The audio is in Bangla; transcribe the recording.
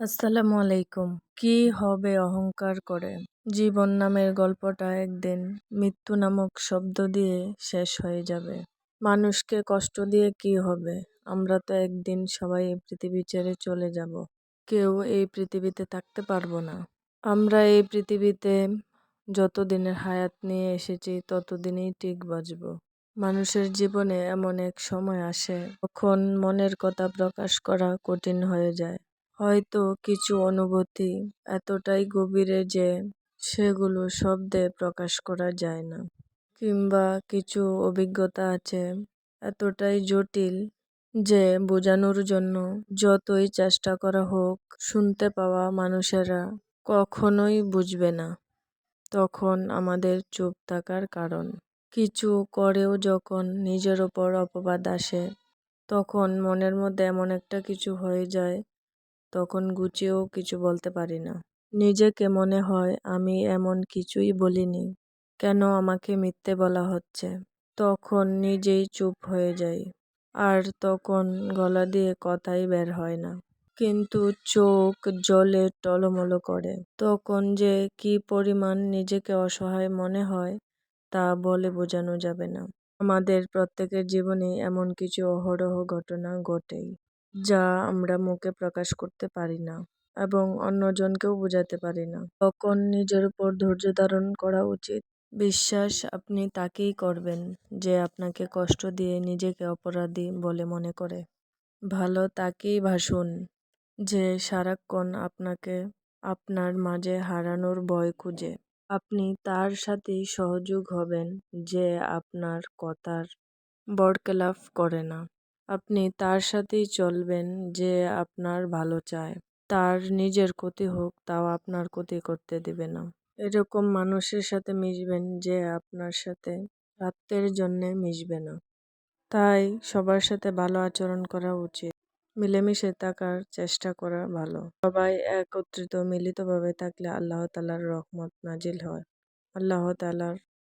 আসসালামু আলাইকুম। কি হবে অহংকার করে? জীবন নামের গল্পটা একদিন মৃত্যু নামক শব্দ দিয়ে শেষ হয়ে যাবে। মানুষকে কষ্ট দিয়ে কি হবে? আমরা তো একদিন সবাই এই পৃথিবী ছেড়ে চলে যাব। কেউ এই পৃথিবীতে থাকতে পারব না। আমরা এই পৃথিবীতে যতদিনের হায়াত নিয়ে এসেছি, ততদিনই ঠিক বাঁচব। মানুষের জীবনে এমন এক সময় আসে তখন মনের কথা প্রকাশ করা কঠিন হয়ে যায়। হয়তো কিছু অনুভূতি এতটাই গভীরে যে সেগুলো শব্দে প্রকাশ করা যায় না। কিংবা কিছু অভিজ্ঞতা আছে এতটাই জটিল যে বোঝানোর জন্য যতই চেষ্টা করা হোক শুনতে পাওয়া মানুষেরা কখনোই বুঝবে না। তখন আমাদের চুপ থাকার কারণ। কিছু করেও যখন নিজের ওপর অপবাদ আসে, তখন মনের মধ্যে এমন একটা কিছু হয়ে যায় তখন গুছিয়েও কিছু বলতে পারি না। নিজেকে মনে হয় আমি এমন কিছুই বলিনি। কেন আমাকে মিথ্যে বলা হচ্ছে? তখন নিজেই চুপ হয়ে যাই। আর তখন গলা দিয়ে কথাই বের হয় না। কিন্তু চোখ জলে টলমলো করে। তখন যে কি পরিমাণ নিজেকে অসহায় মনে হয়, তা বলে বোঝানো যাবে না। আমাদের প্রত্যেকের জীবনে এমন কিছু অহরহ ঘটনা ঘটেই। যা আমরা মুখে প্রকাশ করতে পারি না এবং অন্যজনকেও বোঝাতে পারি না। তখন নিজের উপর ধৈর্য ধারণ করা উচিত। বিশ্বাস আপনি তাকেই করবেন যে আপনাকে কষ্ট দিয়ে নিজেকে অপরাধী বলে মনে করে। ভালো তাকেই ভাসুন যে সারাক্ষণ আপনাকে আপনার মাঝে হারানোর ভয় খুঁজে। আপনি তার সাথেই সহযোগ হবেন যে আপনার কথার বরকেলাফ করে না। আপনি তার সাথেই চলবেন যে আপনার ভালো চায়। তার নিজের ক্ষতি হোক, তাও আপনার ক্ষতি করতে দেবে না। এরকম মানুষের সাথে মিশবেন যে আপনার সাথে রাত্রের জন্যে মিশবে না। তাই সবার সাথে ভালো আচরণ করা উচিত। মিলেমিশে থাকার চেষ্টা করা ভালো। সবাই একত্রিত, মিলিতভাবে থাকলে আল্লাহ তালার রহমত নাজিল হয়। আল্লাহ তালার